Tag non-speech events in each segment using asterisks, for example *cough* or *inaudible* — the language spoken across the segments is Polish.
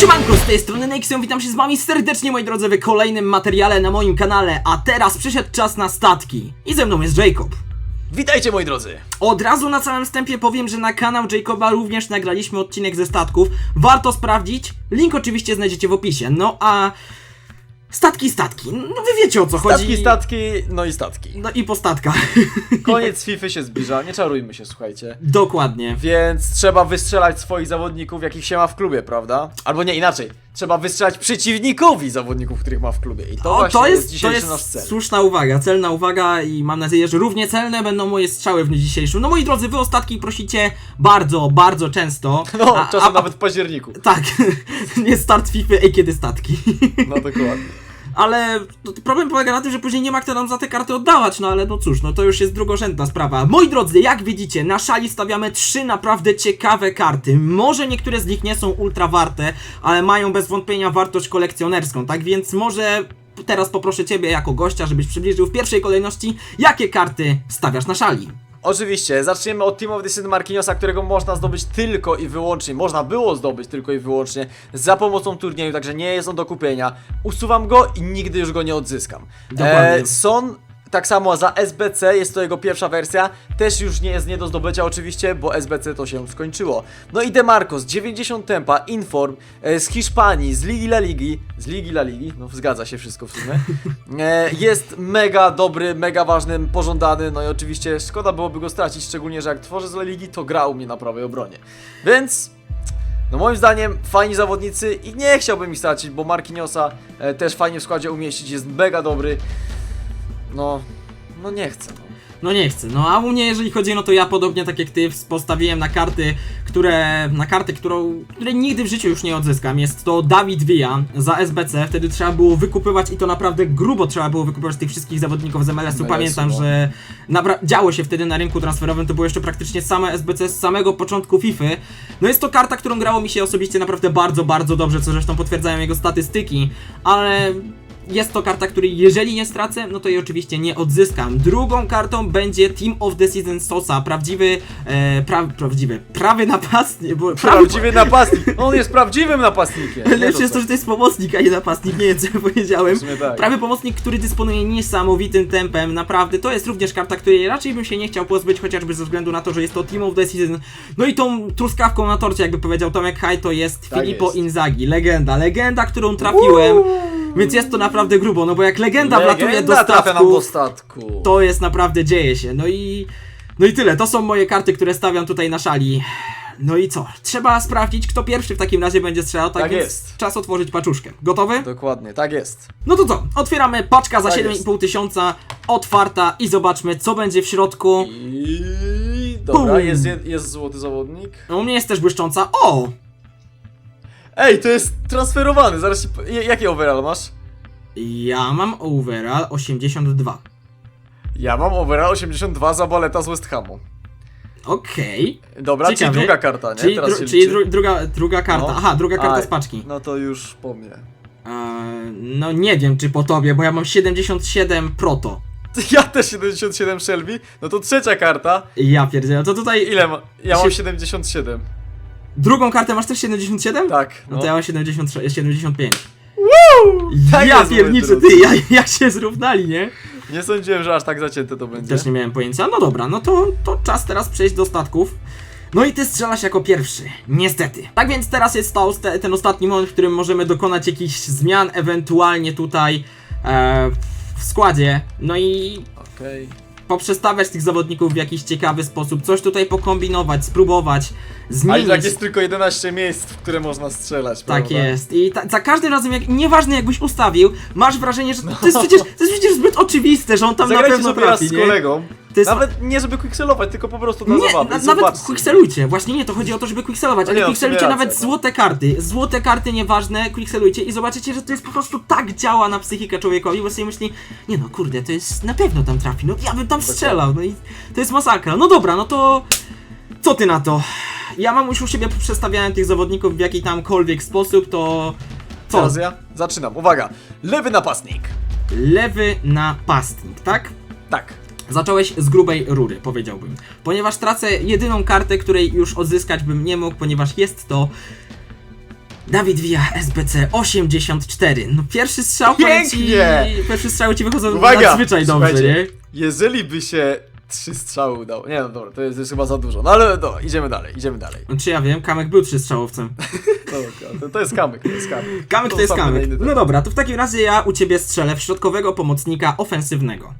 Siemanko, z tej strony Nexion, witam się z wami serdecznie moi drodzy w kolejnym materiale na moim kanale, a teraz przyszedł czas na statki. I ze mną jest Jacob. Witajcie moi drodzy! Od razu na całym wstępie powiem, że na kanał Jacoba również nagraliśmy odcinek ze statków. Warto sprawdzić, link oczywiście znajdziecie w opisie. No a... Statki, statki, no wy wiecie o co chodzi. Statki, statki, no i statki. No i po statkach. *laughs* Koniec FIFA się zbliża, nie czarujmy się, słuchajcie. Dokładnie. Więc trzeba wystrzelać swoich zawodników, jakich się ma w klubie, prawda? Albo nie, inaczej. Trzeba wystrzelać przeciwnikowi zawodników, których ma w klubie. I to O, to jest, jest, to jest nasz cel. słuszna uwaga, celna uwaga i mam nadzieję, że równie celne będą moje strzały w dniu dzisiejszym. No moi drodzy, wy ostatki prosicie bardzo, bardzo często. No, A- czasem a- nawet w październiku. Tak, *laughs* nie start FIFA, ej kiedy statki. No dokładnie. Ale problem polega na tym, że później nie ma kto nam za te karty oddawać, no ale no cóż, no to już jest drugorzędna sprawa. Moi drodzy, jak widzicie, na szali stawiamy trzy naprawdę ciekawe karty. Może niektóre z nich nie są ultra warte, ale mają bez wątpienia wartość kolekcjonerską, tak więc może teraz poproszę Ciebie jako gościa, żebyś przybliżył w pierwszej kolejności, jakie karty stawiasz na szali. Oczywiście, zaczniemy od Team of the Season Marquinhosa, którego można zdobyć tylko i wyłącznie, można było zdobyć tylko i wyłącznie za pomocą turnieju, także nie jest on do kupienia. Usuwam go i nigdy już go nie odzyskam. Dokładnie. Son tak samo za SBC, jest to jego pierwsza wersja, też już nie jest nie do zdobycia oczywiście, bo SBC to się skończyło. No i Demarcos, 90 tempa, Inform, e, z Hiszpanii, z Ligi La Ligi, z Ligi La Ligi, no zgadza się wszystko w sumie, *laughs* e, jest mega dobry, mega ważny, pożądany, no i oczywiście szkoda byłoby go stracić, szczególnie, że jak tworzę z La Ligi, to gra u mnie na prawej obronie. Więc... No moim zdaniem fajni zawodnicy i nie chciałbym ich stracić, bo Marquinhosa e, też fajnie w składzie umieścić, jest mega dobry. No, no nie chcę. No. No nie chcę, no a u mnie jeżeli chodzi, no to ja podobnie tak jak ty postawiłem na karty, które, na kartę, którą, której nigdy w życiu już nie odzyskam. Jest to Dawid Villa za SBC, wtedy trzeba było wykupywać i to naprawdę grubo trzeba było wykupywać tych wszystkich zawodników z MLS-u. Pamiętam, no. że działo się wtedy na rynku transferowym, to było jeszcze praktycznie same SBC z samego początku FIFA. No jest to karta, którą grało mi się osobiście naprawdę bardzo, bardzo dobrze, co zresztą potwierdzają jego statystyki, ale jest to karta, której jeżeli nie stracę, no to jej oczywiście nie odzyskam. Drugą kartą będzie Team of the Season Sosa, prawdziwy, e, pra, prawdziwy, prawy napastnik, bo prawy, Prawdziwy napastnik! On jest prawdziwym napastnikiem! *laughs* Lepsze jest to, że to jest pomocnik, a nie napastnik, nie wiem co ja powiedziałem. Tak. Prawy pomocnik, który dysponuje niesamowitym tempem, naprawdę, to jest również karta, której raczej bym się nie chciał pozbyć, chociażby ze względu na to, że jest to Team of the Season. No i tą truskawką na torcie, jakby powiedział Tomek Haj, to jest Tak Filippo jest. Inzaghi, legenda, legenda, którą trafiłem, więc jest to naprawdę grubo, no bo jak legenda, wlatuje do trafia nam do statku, statku. to jest naprawdę, dzieje się, no i... No i tyle, to są moje karty, które stawiam tutaj na szali. No i co? Trzeba sprawdzić, kto pierwszy w takim razie będzie strzelał, tak, Tak więc jest. czas otworzyć paczuszkę. Gotowy? Dokładnie, tak jest. No to co? Otwieramy paczka za Tak 7,5 tysiąca, otwarta i zobaczmy co będzie w środku. I... Dobra, Bum. jest, jest złoty zawodnik. No, u mnie jest też błyszcząca. O! Ej, to jest transferowany, zaraz po- j- Jaki overall masz? Ja mam overall 82. Ja mam overall 82 za baleta z West Hamu. Okej. Dobra, Ciekawe. czyli druga karta, nie? Czyli, Teraz dru- się czyli liczy. dru- druga, druga karta. No. Aha, druga karta A, z paczki. No to już po mnie. Eee, no nie wiem czy po tobie, bo ja mam 77 proto. *laughs* Ja też 77 Shelby, no to trzecia karta. Ja pierdzielę, to tutaj... Ile ma? Ja mam Sie- 77. Drugą kartę masz też 77? Tak. No to ja mam 73, 75. Tak ja jest, pierniczę, ty, ja, *laughs* jak się zrównali, nie? Nie sądziłem, że aż tak zacięte to będzie. Też nie miałem pojęcia. No dobra, no to, to czas teraz przejść do statków. No i ty strzelasz jako pierwszy, niestety. Tak więc teraz jest osta- ten ostatni moment, w którym możemy dokonać jakichś zmian, ewentualnie tutaj e, w składzie. No i Okej. Poprzestawiać tych zawodników w jakiś ciekawy sposób, coś tutaj pokombinować, spróbować, zmienić. tak jest tylko 11 miejsc, w które można strzelać, Tak prawda? jest. I ta, za każdym razem, jak, nieważne jakbyś ustawił, masz wrażenie, że to jest przecież, to jest przecież zbyt oczywiste, że on tam na Zagrajcie pewno sobie raz trafi, z nie? kolegą. To jest- Nawet nie żeby quickselować, tylko po prostu dla Nie, zabawy. na, nawet quickselujcie. Właśnie nie, to chodzi o to, żeby quickselować, No ale nie, no, quickselujcie sumie nawet racja, no. złote karty. Złote karty nieważne, quickselujcie i zobaczycie, że to jest po prostu tak działa na psychikę człowiekowi, bo sobie myśli, nie no kurde, to jest, na pewno tam trafi, no ja bym tam strzelał, no i to jest masakra. No dobra, no to co ty na to? Ja mam już u siebie przestawiałem tych zawodników w jaki tamkolwiek sposób, to co? Teraz ja zaczynam. Uwaga. Lewy napastnik. Lewy napastnik, tak? Tak. Zacząłeś z grubej rury, powiedziałbym. Ponieważ tracę jedyną kartę, której już odzyskać bym nie mógł, ponieważ jest to Dawid Wija, SBC 84. No pierwszy strzał powiem ci, Pięknie! Pierwszy strzał ci wychodzą Uwaga! nadzwyczaj dobrze, Słuchajcie, nie? Jeżeli by się trzy strzały udało. Nie no dobra, to jest, jest chyba za dużo. No ale dobra, idziemy dalej, idziemy dalej. No, Czy ja wiem, Kamek był trzystrzałowcem. *laughs* Dobra, to, to jest kamyk, to jest kamyk. Kamek to jest zostawmy na Kamek. inny No dobra, to w takim razie ja u ciebie strzelę w środkowego pomocnika ofensywnego.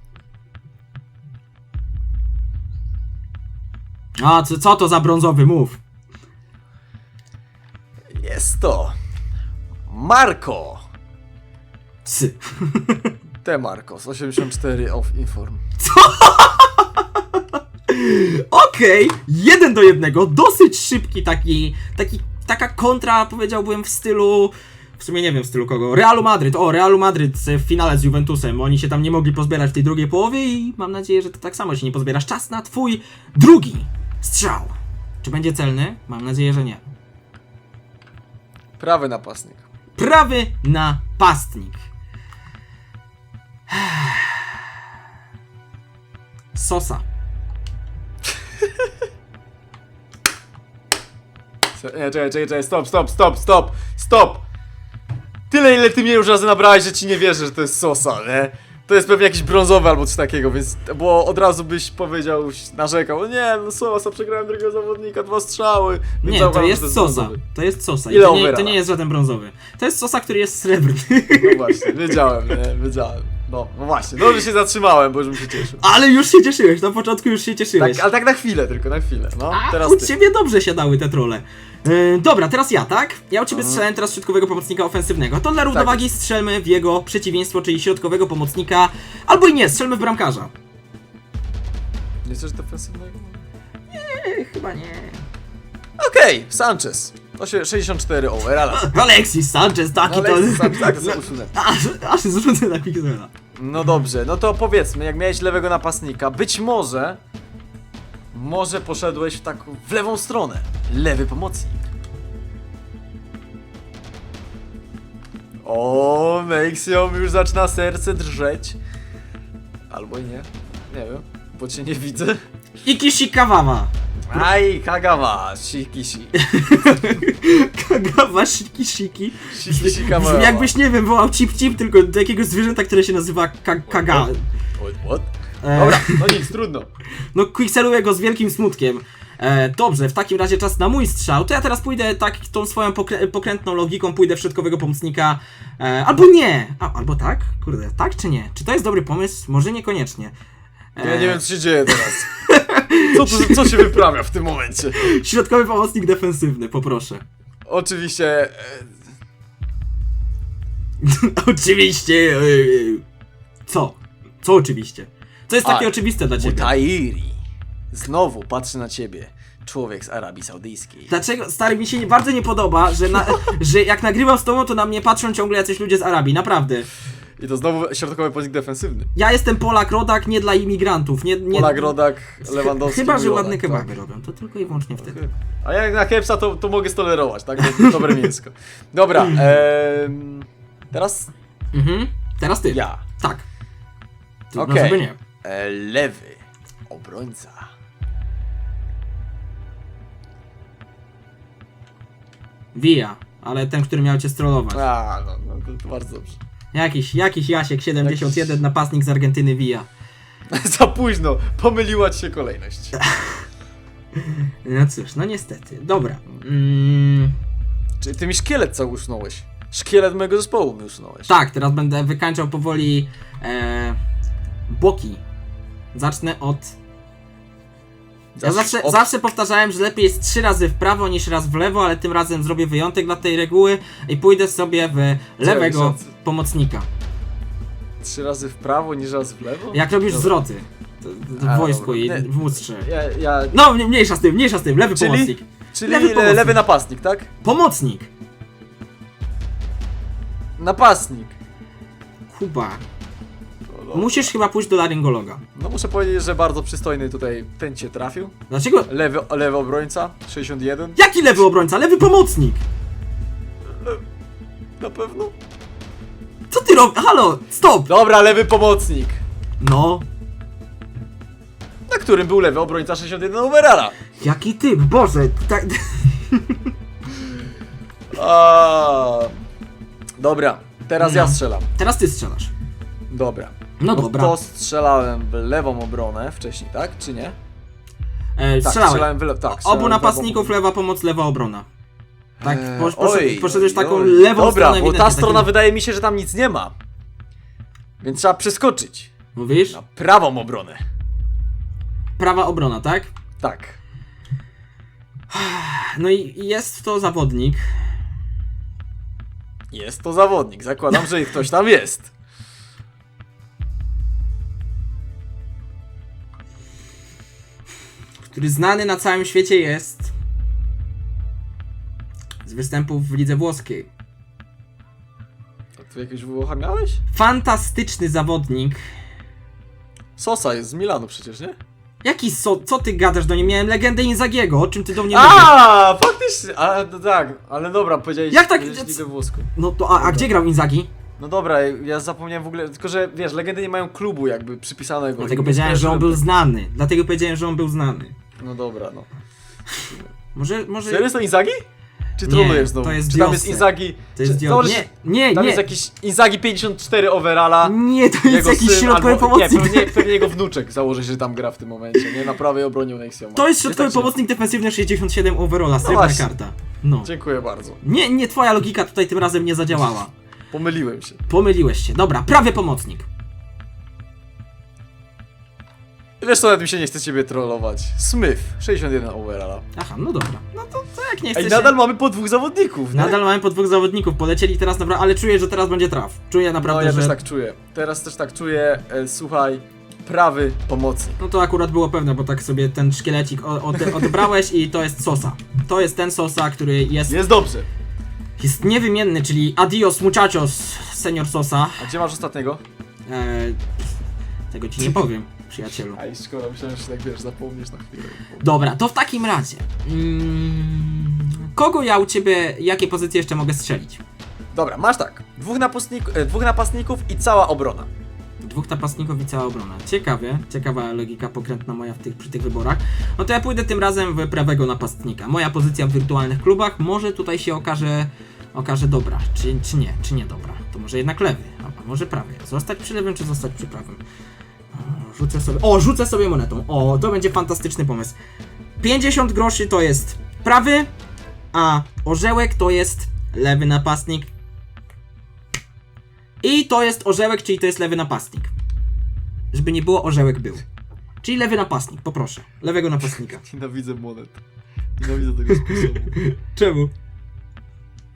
A, co, co to za brązowy mów? Jest to. Marko. Psy. T Marcos 84 off inform. *laughs* Okej, jeden do jednego, dosyć szybki taki, taki, taka kontra powiedziałbym w stylu, w sumie nie wiem w stylu kogo, Realu Madryt, o Realu Madryt w finale z Juventusem, oni się tam nie mogli pozbierać w tej drugiej połowie i mam nadzieję, że ty tak samo się nie pozbierasz. Czas na twój drugi strzał. Czy będzie celny? Mam nadzieję, że nie. Prawy napastnik. Prawy napastnik. *sighs* Sosa. *laughs* Nie, czekaj, czekaj, czekaj, stop, stop, stop, stop, stop! Tyle ile ty mnie już razy nabrałeś, że ci nie wierzę, że to jest Sosa, nie? To jest pewnie jakiś brązowy albo coś takiego, więc bo od razu byś powiedział, narzekał, nie, no Sosa, przegrałem drugiego zawodnika, dwa strzały. więc Nie, to zauważam, że jest Sosa. brązowy. To jest Sosa. I Ile to nie, to nie jest żaden brązowy. To jest Sosa, który jest srebrny. No właśnie, wiedziałem, nie, wiedziałem. No, no właśnie, dobrze się zatrzymałem, bo już bym się cieszył. Ale już się cieszyłeś, na początku już się cieszyłeś. Tak, ale tak na chwilę tylko, na chwilę, no, A teraz u ty. ciebie dobrze siadały te trole. Yy, dobra, teraz ja, tak? Ja u ciebie strzelałem teraz środkowego pomocnika ofensywnego. To dla równowagi strzelmy w jego przeciwieństwo, czyli środkowego pomocnika. Albo i nie, strzelmy w bramkarza. Nie chcesz defensywnego? Yy, chyba nie. Okej, Sanchez. To się 64 overalla. Alexis Sanchez, taki to... Alexis Sanchez, tak, to sobie usunę. *laughs* Aż, aż zrzucę na. No dobrze, no to powiedzmy, jak miałeś lewego napastnika, być może, może poszedłeś w taką, w lewą stronę. Lewy pomocnik. O, Maxiom już zaczyna serce drżeć. Albo nie, nie wiem, bo cię nie widzę. Ikishi Kawawa. Aj, Kagawa, Shikishi. *laughs* Kagawa Shiki Shiki. Shiki Brzmi Kagawa. jakbyś, nie wiem, wołał Chip Chip, tylko do jakiegoś zwierzęta, które się nazywa ka Kaga. What? E, Dobra, no nic, trudno. No, quickseluję go z wielkim smutkiem. E, dobrze, w takim razie czas na mój strzał. To ja teraz pójdę tak tą swoją pokrę pokrętną logiką, pójdę w środkowego pomocnika. E, albo nie! A, albo tak? Kurde, tak czy nie? Czy to jest dobry pomysł? Może niekoniecznie. E, Ja nie wiem, co się dzieje teraz. *laughs* Co, tu, co się wyprawia w tym momencie? Środkowy pomocnik defensywny, poproszę. Oczywiście. e, *laughs* oczywiście. e, co? Co oczywiście? Co jest takie A, oczywiste dla ciebie? Mutairi. Znowu patrzy na ciebie. Człowiek z Arabii Saudyjskiej. Dlaczego, stary, mi się nie, bardzo nie podoba, że, na, *laughs* że jak nagrywam z tobą, to na mnie patrzą ciągle jacyś ludzie z Arabii, naprawdę. I to znowu środkowy pozik defensywny. Ja jestem Polak, rodak, nie dla imigrantów, nie... nie Polak, Rodak, Lewandowski. Chyba, że ładne rodak, kebaby tak. robią, to tylko i wyłącznie wtedy. A jak na kepsa to, to mogę stolerować, tak? Do- Dobre mięsko. Dobra, em, teraz Mhm, teraz ty. ja. Tak. To, Okej. Żeby nie. E, lewy. Obrońca. Via, ale ten, który miał cię strollować. A, no, no to, to bardzo dobrze. Jakiś, jakiś Jasiek 71, napastnik z Argentyny Via. *laughs* Za późno, pomyliła ci się kolejność. *laughs* No cóż, no niestety. Dobra. Mm, Czy ty mi szkielet cały usunąłeś? Szkielet mojego zespołu mi usunąłeś. tak, teraz będę wykańczał powoli e, boki. Zacznę od Ja zawsze, zawsze powtarzałem, że lepiej jest trzy razy w prawo niż raz w lewo, ale tym razem zrobię wyjątek dla tej reguły i pójdę sobie w lewego pomocnika. Trzy razy w prawo niż raz w lewo? Jak robisz Dobra. zwroty A, w wojsku dobra. i Nie. w mustrze. Ja, ja... No, mniej- mniejsza z tym, mniejsza z tym, lewy Czyli? pomocnik. Czyli lewy, pomocnik. lewy napastnik, tak? Pomocnik! Napastnik. Kuba. Musisz chyba pójść do laryngologa. No muszę powiedzieć, że bardzo przystojny tutaj ten cię trafił. Dlaczego? Lewy, lewy obrońca, 61. Jaki lewy obrońca? Lewy pomocnik! Na pewno? Co ty robisz? Halo, stop! Dobra, lewy pomocnik. No, Na którym był lewy obrońca 61 Uberara. jaki typ, Boże, tak... *laughs* A, Dobra, teraz ja No. strzelam. Teraz ty strzelasz. Dobra. No dobra. To strzelałem w lewą obronę wcześniej, tak? Czy nie? E, Tak, strzelałeś. strzelałem w lewo. Tak, strzelałem Obu w napastników lewa pomoc, lewa obrona. Tak, Eee, posz, poszedł, oj, poszedłeś taką oj. lewą Dobra, stronę bo ta ewidentnie, strona takim- wydaje mi się, że tam nic nie ma. Więc trzeba przeskoczyć Mówisz? na prawą obronę. Prawa obrona, tak? Tak. *sighs* No i jest to zawodnik. Jest to zawodnik. Zakładam, że ktoś tam jest. Który znany na całym świecie jest z występów w lidze włoskiej. A tu jakiegoś Włocha miałeś? Fantastyczny zawodnik. Sosa jest z Milanu przecież, nie? Jaki so, co ty gadasz do niej? Miałem legendę Inzagiego, o czym ty do mnie mówisz? A, faktycznie. A, no tak, ale dobra, powiedziałeś, Jak tak- powiedziałeś ligę włoską. No to, a, a gdzie grał Inzagi? No dobra, ja zapomniałem w ogóle, tylko że wiesz, legendy nie mają klubu jakby przypisanego. Dlatego Nie powiedziałem, że on był znany. Dlatego powiedziałem, że on był znany. No dobra, no. Może, może... Serio jest to Inzagi? Czy Nie, trolujesz znowu? to jest Czy tam jest Diosy. Inzagi? To jest czy, Dios. założysz- Nie, nie, Tam nie. jest jakiś Inzagi 54 overalla. Nie, to jest jego jakiś syn, środkowy albo- pomocnik. Nie, pewnie, pewnie jego wnuczek założy, że tam gra w tym momencie, nie? Na prawej obronie Nexioma. To jest środkowy tak, pomocnik defensywny 67 overalla, srebrna właśnie. karta. No. Dziękuję bardzo. Nie, nie, twoja logika tutaj tym razem nie zadziałała. Pomyliłem się. Pomyliłeś się. Dobra, prawy pomocnik. Wiesz co, nawet mi się nie chce ciebie trollować. Smith, 61 overalla. Aha, no dobra. No to, to jak nie Ej, chcesz... nadal mamy po dwóch zawodników, nie? Nadal mamy po dwóch zawodników, polecieli teraz naprawdę, ale czuję, że teraz będzie traf. Czuję naprawdę, No ja że... też tak czuję. Teraz też tak czuję. E, słuchaj, prawy pomocnik. No to akurat było pewne, bo tak sobie ten szkielecik o- ode- odebrałeś i to jest Sosa. To jest ten Sosa, który jest, Jest dobrze. jest niewymienny, czyli adios muchachos, senior Sosa. A gdzie masz ostatniego? Eee, tego ci nie powiem, przyjacielu. Aj, szkoda, myślałem, że tak wiesz, zapomnisz na chwilę. Dobra, to w takim razie. Mm, kogo ja u ciebie, jakie pozycje jeszcze mogę strzelić? Dobra, masz tak. Dwóch, napastnik, e, dwóch napastników i cała obrona. Dwóch napastników i cała obrona. Ciekawie, ciekawa logika pokrętna moja w tych, przy tych wyborach. No to ja pójdę tym razem w prawego napastnika. Moja pozycja w wirtualnych klubach może tutaj się okaże, okaże dobra, czy, czy nie, czy nie dobra. To może jednak lewy, a może prawy. Zostać przy lewym, czy zostać przy prawym? Rzucę sobie, o, rzucę sobie monetą. O, to będzie fantastyczny pomysł. 50 groszy to jest prawy, a orzełek to jest lewy napastnik. I to jest orzełek, czyli to jest lewy napastnik. Żeby nie było, orzełek był. Czyli lewy napastnik, poproszę. Lewego napastnika. *laughs* Nienawidzę monet. Nienawidzę tego sposobu. *laughs* Czemu?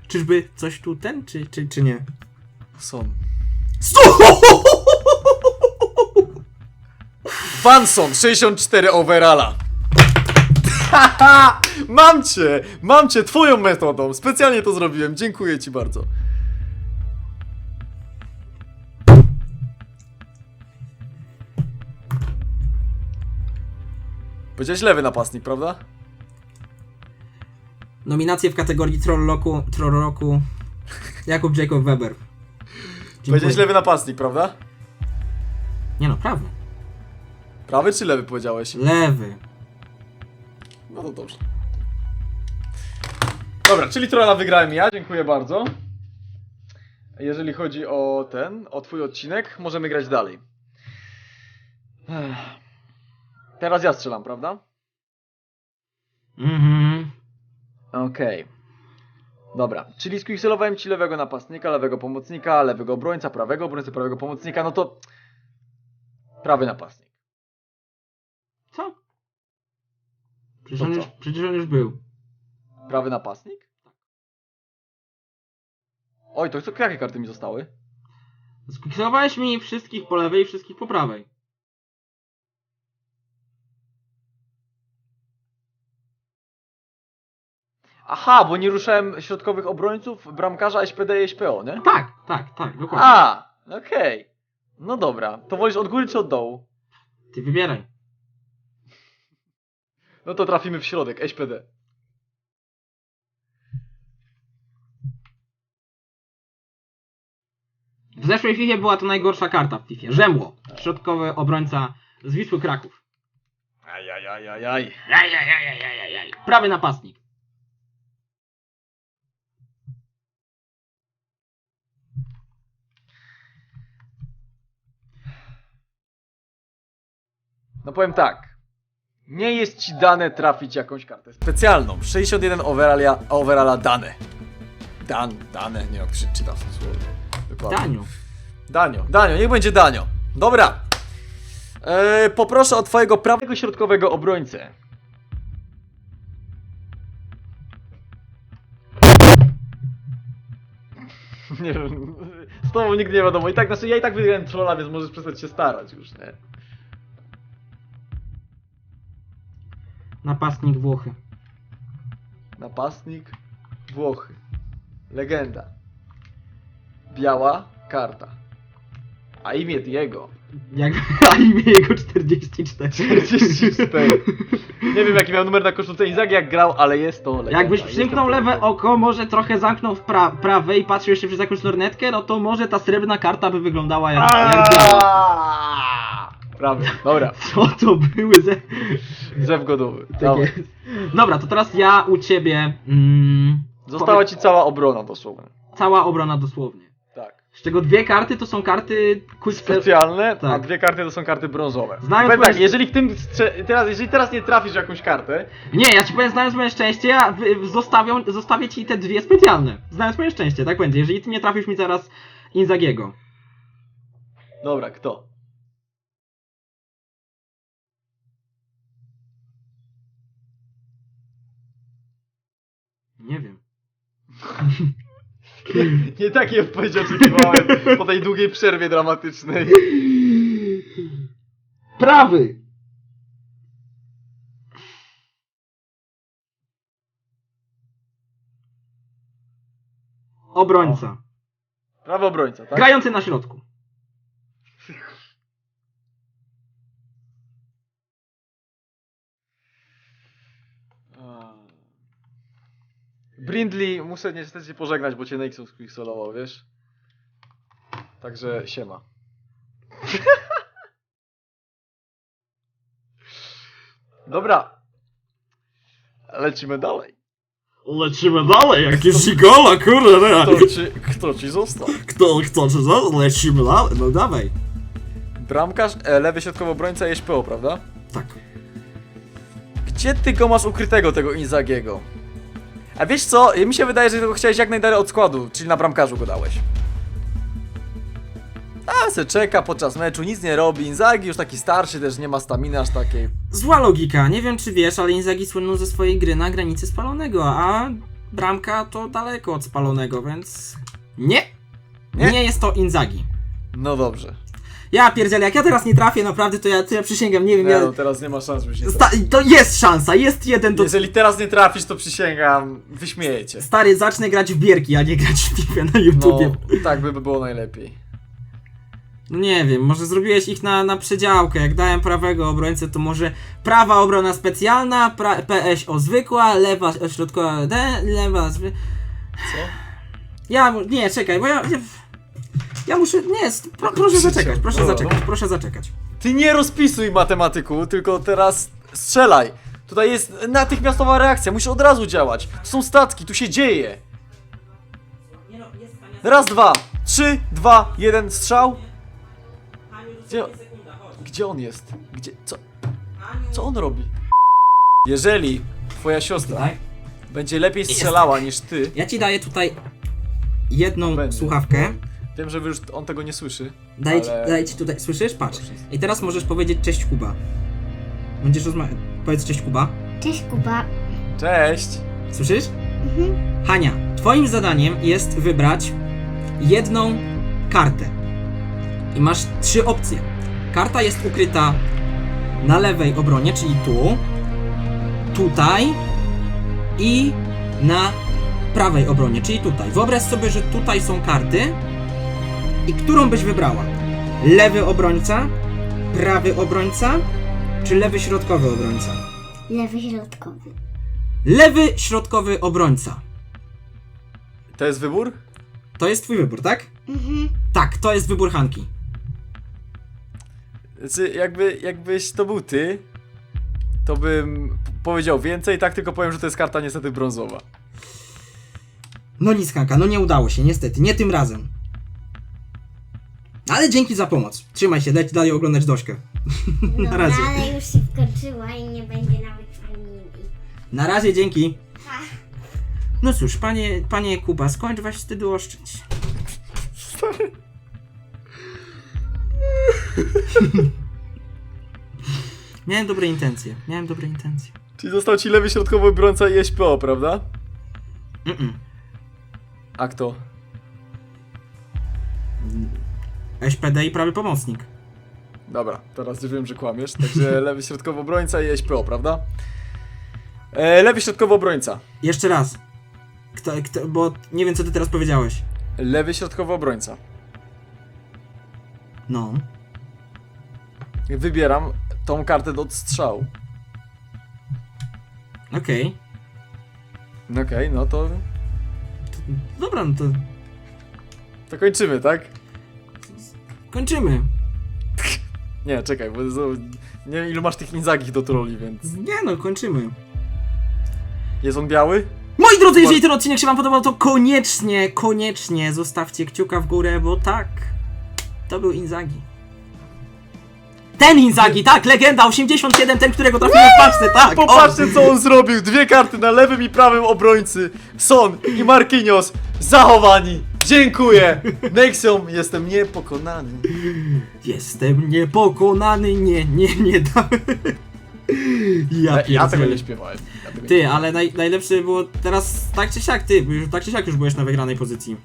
Czyżby coś tu ten, czy, czy, czy nie? Son. Sto! *laughs* Vanson, 64 overalla. *laughs* Mam cię! Mam cię twoją metodą. Specjalnie to zrobiłem. Dziękuję ci bardzo. Powiedziałeś lewy napastnik, prawda? Nominacje w kategorii Troll Roku, Troll Roku Jakub Jacob Weber. Powiedziałeś Dziękuję. lewy napastnik, prawda? Nie no, prawy. Prawy czy lewy powiedziałeś? Lewy. No to dobrze. Dobra, czyli trolla wygrałem ja, dziękuję bardzo. Jeżeli chodzi o ten, o twój odcinek, możemy grać dalej. Teraz ja strzelam, prawda? Mhm. Okej. Dobra, czyli squixelowałem ci lewego napastnika, lewego pomocnika, lewego obrońca, prawego obrońcę, prawego pomocnika, no to... Prawy napastnik. Przecież on, już, przecież on już był. Prawy napastnik? Oj, to co, jakie karty mi zostały? Spiksowałeś mi wszystkich po lewej i wszystkich po prawej. Aha, bo nie ruszałem środkowych obrońców, bramkarza, SPD i SPO, nie? Tak, tak, tak, dokładnie. A, okej. No dobra, to wolisz od góry czy od dołu? Ty wybieraj. No to trafimy w środek, SPD. W zeszłej FIFA była to najgorsza karta w FIFA. Rzemło, środkowy obrońca z Wisły Kraków. Ajajajajaj. Prawy napastnik. No powiem tak. Nie jest ci dane trafić jakąś kartę specjalną. 61 overalla, overalla dane. Dan, dane, nie jak się czyta to słowo. Dokładnie. Daniu. Danio, Danio, niech będzie Danio. Dobra. Eee, poproszę o twojego prawego środkowego obrońcę. *laughs* Nie wiem, z tobą nigdy nie wiadomo. I tak, znaczy ja i tak wygrałem trolla, więc możesz przestać się starać już, nie? Napastnik Włochy. Napastnik Włochy. Legenda. Biała karta. A imię jego. Jak *laughs* a imię jego 44. 44. Nie wiem jaki miał numer na koszulce Izagi jak grał, ale jest to legenda. Jakbyś przymknął lewe oko, może trochę zamknął w pra prawe i patrzył jeszcze przez jakąś lornetkę, no to może ta srebrna karta by wyglądała jak, jak! Prawie, *laughs* dobra. *laughs* Co to były ze... Zew godowy. Tak Dawaj. jest. Dobra, to teraz ja u ciebie... Mm, Została ci cała obrona dosłownie. cała obrona dosłownie. Tak. Z czego dwie karty to są karty quick. Specjalne, a Tak. dwie karty to są karty brązowe. Znając Powiem moje- tak, jeżeli w tym strze- teraz, jeżeli teraz nie trafisz jakąś kartę, Nie, ja ci powiem, znając moje szczęście, ja zostawią, zostawię ci te dwie specjalne. Znając moje szczęście, tak będzie. Jeżeli ty nie trafisz mi teraz Inzagiego. dobra, kto? Nie wiem. *laughs* Nie takiej odpowiedzi oczekiwałem po tej długiej przerwie dramatycznej. Prawy! Obrońca. Prawy obrońca, tak? Grający na środku. Brindley, muszę niestety pożegnać, bo cię Nexus quicksolował, wiesz? Także siema. *laughs* Dobra. Lecimy dalej. Lecimy dalej, jakie sigola, kurde. Kto ci, kto ci został? Kto, kto, czy za? Lecimy dalej, no dawaj. Bramkarz, e, lewy środkowy obrońca i SPO, prawda? Tak. Gdzie ty go masz ukrytego, tego Inzagiego? A wiesz co? Mi się wydaje, że tego chciałeś jak najdalej od składu, czyli na bramkarzu go dałeś. A se czeka podczas meczu, nic nie robi. Inzagi już taki starszy, też nie ma staminy aż takiej. Zła logika, nie wiem czy wiesz, ale Inzaghi słynął ze swojej gry na granicy spalonego, a bramka to daleko od spalonego, więc... Nie! Nie? Nie, jest to Inzaghi. No dobrze. Ja pierdzielę, jak ja teraz nie trafię, naprawdę, to ja, to ja przysięgam, nie wiem, Nie ja... no, teraz nie ma szans, żeby się Sta- to jest szansa, jest jeden do... Jeżeli teraz nie trafisz, to przysięgam, wyśmiejecie. Stary, zacznę grać w bierki, a nie grać w piłkę na No, YouTubie. tak by było najlepiej. No nie wiem, może zrobiłeś ich na, na przedziałkę. Jak dałem prawego obrońcę, to może prawa obrona specjalna, pra, PSO zwykła, lewa środkowa D, lewa zwy... Co? Ja, mu- nie, czekaj, bo ja... Ja, ja muszę, nie, st- pro, proszę zaczekać, proszę Dobra, zaczekać, no. proszę zaczekać. Ty nie rozpisuj matematyku, tylko teraz strzelaj. Tutaj jest natychmiastowa reakcja, musisz od razu działać. To są statki, tu się dzieje. Raz, dwa, trzy, dwa, jeden, strzał. Gdzie, gdzie on jest? Gdzie, co, co on robi? Jeżeli twoja siostra będzie lepiej strzelała niż ty, Ja ci daję tutaj jedną słuchawkę. Wiem, że już on tego nie słyszy. Daję, ale... ci, daję ci tutaj, słyszysz? Patrz. I teraz możesz powiedzieć cześć Kuba. Będziesz rozmawiać. Powiedz cześć Kuba. Cześć Kuba. Cześć. Słyszysz? Mhm. Hania, twoim zadaniem jest wybrać jedną kartę. I masz trzy opcje. Karta jest ukryta na lewej obronie, czyli tu, tutaj i na prawej obronie, czyli tutaj. Wyobraź sobie, że tutaj są karty i którą byś wybrała? Lewy obrońca, prawy obrońca czy lewy środkowy obrońca? Lewy środkowy. Lewy środkowy obrońca. To jest wybór? To jest twój wybór, tak? Mhm. Tak, to jest wybór Hanki. Znaczy, jakby, jakbyś to był ty, to bym powiedział więcej, tak tylko powiem, że to jest karta niestety brązowa. No nic, Hanka, no nie udało się, niestety, nie tym razem. Ale dzięki za pomoc. Trzymaj się, leć dalej oglądać Dośkę. *laughs* Na Dobra, razie. ale już się wkończyła i nie będzie nawet familii. Na razie, dzięki. No cóż, panie, panie Kuba, skończ was wstydu oszczędź. *laughs* Miałem dobre intencje, miałem dobre intencje. Czyli został ci lewy środkowy obrońca i SPO, prawda? Mm-mm. A kto? SPD i prawy pomocnik. Dobra, teraz już wiem, że kłamiesz. Także *laughs* lewy środkowy obrońca i SPO, prawda? E, lewy środkowy obrońca. Jeszcze raz. Kto, kto, bo nie wiem, co ty teraz powiedziałeś. Lewy środkowy obrońca. No. Wybieram tą kartę do odstrzału. Okej. Okej, no to, Dobra, no to to kończymy, tak? Kończymy. Nie, czekaj, bo nie wiem ilu masz tych ninzagich do troli, więc... Nie no, kończymy. Jest on biały? Moi drodzy, jeżeli ten odcinek się wam podobał, to koniecznie, koniecznie zostawcie kciuka w górę, bo tak, to był Inzagi. Ten Inzagi, tak, legenda 87, ten, którego trafiłem w paczce, tak. Popatrzcie co on zrobił! Dwie karty na lewym i prawym obrońcy. Son i Marquinhos zachowani. Dziękuję! Nexium, jestem niepokonany. Jestem niepokonany, nie, nie, nie dam. Ja, Ja, ja tego pierdzielę. nie śpiewałem. Ja tego nie Ty, ale naj, najlepsze było teraz tak czy siak ty, bo już, tak czy siak już byłeś na wygranej pozycji.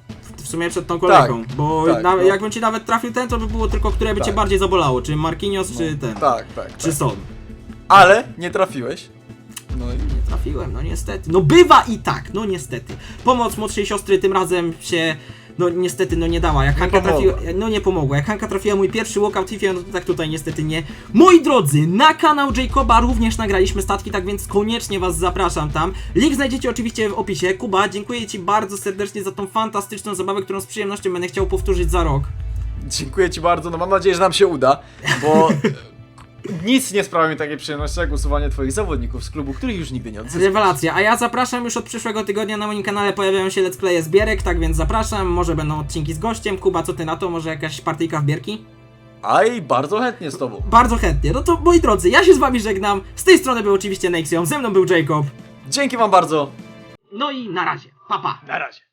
W, sumie przed tą kolejką, bo tak, na, no. jakbym ci nawet trafił ten, to by było tylko, które by cię Tak. bardziej zabolało, czy Marquinhos, czy ten, Tak, tak. czy tak. Son. Ale nie trafiłeś. No i Nie trafiłem, no niestety. No bywa i tak, no niestety. Pomoc młodszej siostry tym razem się, no niestety, no nie dała. Jak Hanka trafiła, no nie pomogła. Jak Hanka trafiła mój pierwszy walkout FIFA, no to tak tutaj niestety nie. Moi drodzy, na kanał Jacoba również nagraliśmy statki, tak więc koniecznie was zapraszam tam. Link znajdziecie oczywiście w opisie. Kuba, dziękuję ci bardzo serdecznie za tą fantastyczną zabawę, którą z przyjemnością będę chciał powtórzyć za rok. dziękuję ci bardzo. No mam nadzieję, że nam się uda, bo *laughs* nic nie sprawia mi takiej przyjemności jak usuwanie twoich zawodników z klubu, których już nigdy nie odzyskasz. Rewelacja, a ja zapraszam już od przyszłego tygodnia na moim kanale pojawiają się let's playe z bierek, tak więc zapraszam, może będą odcinki z gościem. Kuba, co ty na to? Może jakaś partyjka w bierki? Aj, bardzo chętnie z tobą. Bardzo chętnie. No to moi drodzy, ja się z wami żegnam. Z tej strony był oczywiście Nexium, ze mną był Jacob. Dzięki wam bardzo. No i na razie. Pa pa. Na razie.